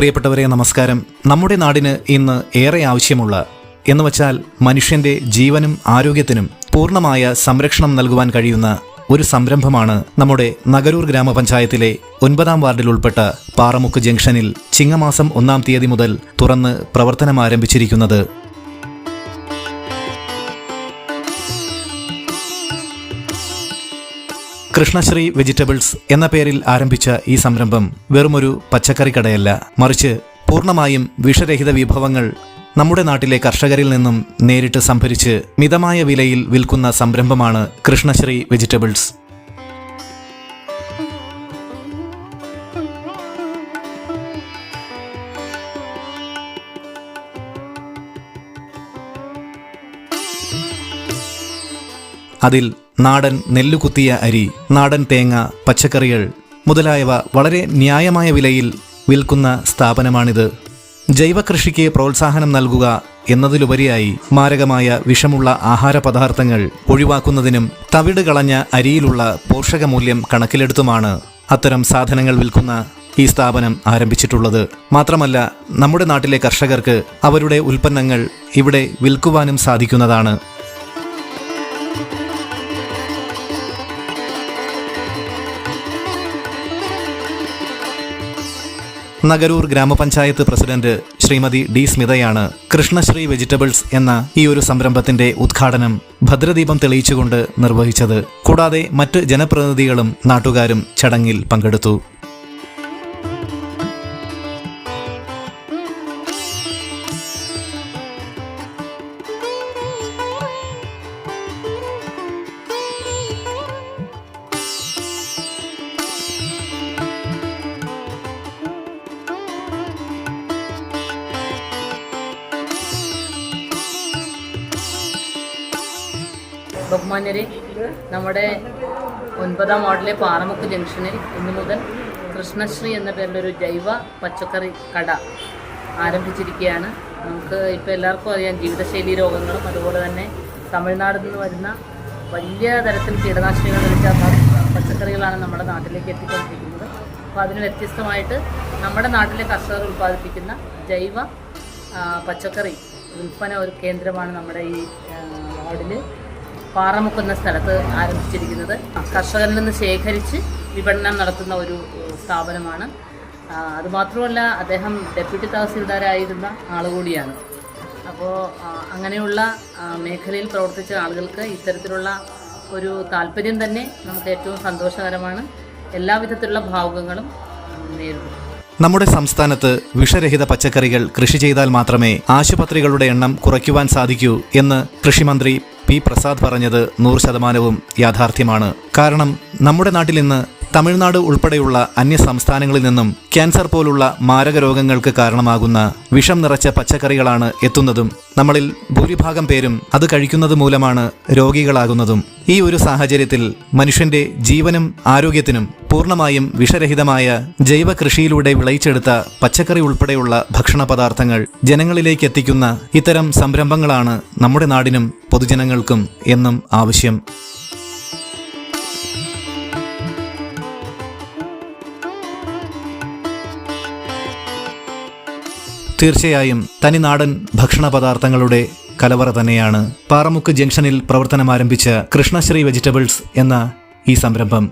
പ്രിയപ്പെട്ടവരെ നമസ്കാരം. നമ്മുടെ നാടിന് ഇന്ന് ഏറെ ആവശ്യമുള്ള എന്ന് വച്ചാൽ മനുഷ്യന്റെ ജീവനും ആരോഗ്യത്തിനും പൂർണമായ സംരക്ഷണം നൽകുവാൻ കഴിയുന്ന ഒരു സംരംഭമാണ് നമ്മുടെ നഗരൂർ ഗ്രാമപഞ്ചായത്തിലെ ഒൻപതാം വാർഡിൽ ഉൾപ്പെട്ട പാറമുക്ക് ജംഗ്ഷനിൽ ചിങ്ങമാസം ഒന്നാം തീയതി മുതൽ തുറന്ന് പ്രവർത്തനം ആരംഭിച്ചിരിക്കുന്നത് കൃഷ്ണശ്രീ വെജിറ്റബിൾസ് എന്ന പേരിൽ ആരംഭിച്ച ഈ സംരംഭം വെറുമൊരു പച്ചക്കറി കടയല്ല മറിച്ച് പൂർണമായും വിഷരഹിത വിഭവങ്ങൾ നമ്മുടെ നാട്ടിലെ കർഷകരിൽ നിന്നും നേരിട്ട് സംഭരിച്ച് മിതമായ വിലയിൽ വിൽക്കുന്ന സംരംഭമാണ് കൃഷ്ണശ്രീ വെജിറ്റബിൾസ്. അതിൽ നാടൻ നെല്ലുകുത്തിയ അരി നാടൻ തേങ്ങ പച്ചക്കറികൾ മുതലായവ വളരെ ന്യായമായ വിലയിൽ വിൽക്കുന്ന സ്ഥാപനമാണിത്. ജൈവകൃഷിക്ക് പ്രോത്സാഹനം നൽകുക എന്നതിലുപരിയായി മാരകമായ വിഷമുള്ള ആഹാര പദാർത്ഥങ്ങൾ ഒഴിവാക്കുന്നതിനും തവിട് കളഞ്ഞ അരിയിലുള്ള പോഷകമൂല്യം കണക്കിലെടുത്തുമാണ് അത്തരം സാധനങ്ങൾ വിൽക്കുന്ന ഈ സ്ഥാപനം ആരംഭിച്ചിട്ടുള്ളത്. മാത്രമല്ല നമ്മുടെ നാട്ടിലെ കർഷകർക്ക് അവരുടെ ഉൽപ്പന്നങ്ങൾ ഇവിടെ വിൽക്കുവാനും സാധിക്കുന്നതാണ്. നഗരൂർ ഗ്രാമപഞ്ചായത്ത് പ്രസിഡന്റ് ശ്രീമതി ഡി സ്മിതയാണ് കൃഷ്ണശ്രീ വെജിറ്റബിൾസ് എന്ന ഈ ഒരു സംരംഭത്തിന്റെ ഉദ്ഘാടനം ഭദ്രദീപം തെളിയിച്ചുകൊണ്ട് നിർവഹിച്ചത്. കൂടാതെ മറ്റ് ജനപ്രതിനിധികളും നാട്ടുകാരും ചടങ്ങിൽ പങ്കെടുത്തു. ബഹുമാന്യരെ നമ്മുടെ ഒൻപതാം വാർഡിലെ പാറമുക്ക് ജംഗ്ഷനിൽ ഇന്നു മുതൽ കൃഷ്ണശ്രീ എന്ന പേരിലൊരു ജൈവ പച്ചക്കറി കട ആരംഭിച്ചിരിക്കുകയാണ്. നമുക്ക് ഇപ്പോൾ എല്ലാവർക്കും അറിയാം ജീവിതശൈലി രോഗങ്ങളും അതുപോലെ തന്നെ തമിഴ്നാട്ടിൽ നിന്ന് വരുന്ന വലിയ തരത്തിൽ കീടനാശിനികൾ നിറച്ച പച്ചക്കറികളാണ് നമ്മുടെ നാട്ടിലേക്ക് എത്തിക്കൊണ്ടിരിക്കുന്നത്. അപ്പോൾ അതിന് വ്യത്യസ്തമായിട്ട് നമ്മുടെ നാട്ടിലെ കർഷകർ ഉൽപ്പാദിപ്പിക്കുന്ന ജൈവ പച്ചക്കറി വിൽപ്പന ഒരു കേന്ദ്രമാണ് നമ്മുടെ ഈ വാർഡിൽ പാറമുക്കുന്ന സ്ഥലത്ത് ആരംഭിച്ചിരിക്കുന്നത്. കർഷകരിൽ നിന്ന് ശേഖരിച്ച് വിപണനം നടത്തുന്ന ഒരു സ്ഥാപനമാണ്. അതുമാത്രമല്ല അദ്ദേഹം ഡെപ്യൂട്ടി തഹസീൽദാരായിരുന്ന ആളുകൂടിയാണ് അപ്പോൾ അങ്ങനെയുള്ള മേഖലയിൽ പ്രവർത്തിച്ച ആളുകൾക്ക് ഇത്തരത്തിലുള്ള ഒരു താല്പര്യം തന്നെ നമുക്ക് ഏറ്റവും സന്തോഷകരമാണ്. എല്ലാവിധത്തിലുള്ള ഭാവുകങ്ങളും നേരിടും. നമ്മുടെ സംസ്ഥാനത്ത് വിഷരഹിത പച്ചക്കറികൾ കൃഷി ചെയ്താൽ മാത്രമേ ആശുപത്രികളുടെ എണ്ണം കുറയ്ക്കുവാൻ സാധിക്കൂ എന്ന് കൃഷിമന്ത്രി പി പ്രസാദ് പറഞ്ഞത് നൂറ് ശതമാനവും യാഥാർത്ഥ്യമാണ്. കാരണം നമ്മുടെ നാട്ടിൽ ഇന്ന് തമിഴ്നാട് ഉൾപ്പെടെയുള്ള അന്യ സംസ്ഥാനങ്ങളിൽ നിന്നും ക്യാൻസർ പോലുള്ള മാരക രോഗങ്ങൾക്ക് കാരണമാകുന്ന വിഷം നിറച്ച പച്ചക്കറികളാണ് എത്തുന്നതും നമ്മളിൽ ഭൂരിഭാഗം പേരും അത് കഴിക്കുന്നത് മൂലമാണ് രോഗികളാകുന്നതും. ഈ ഒരു സാഹചര്യത്തിൽ മനുഷ്യന്റെ ജീവനും ആരോഗ്യത്തിനും പൂർണമായും വിഷരഹിതമായ ജൈവ കൃഷിയിലൂടെ വിളയിച്ചെടുത്ത പച്ചക്കറി ഉൾപ്പെടെയുള്ള ഭക്ഷണ പദാർത്ഥങ്ങൾ ജനങ്ങളിലേക്ക് എത്തിക്കുന്ന ഇത്തരം സംരംഭങ്ങളാണ് നമ്മുടെ നാടിനും പൊതുജനങ്ങൾക്കും എന്നും ആവശ്യം. തീർച്ചയായും തനിനാടൻ ഭക്ഷണ പദാർത്ഥങ്ങളുടെ കലവറ തന്നെയാണ് പാറമുക്ക് ജംഗ്ഷനിൽ പ്രവർത്തനമാരംഭിച്ച കൃഷ്ണശ്രീ വെജിറ്റബിൾസ് എന്ന ഈ സംരംഭം.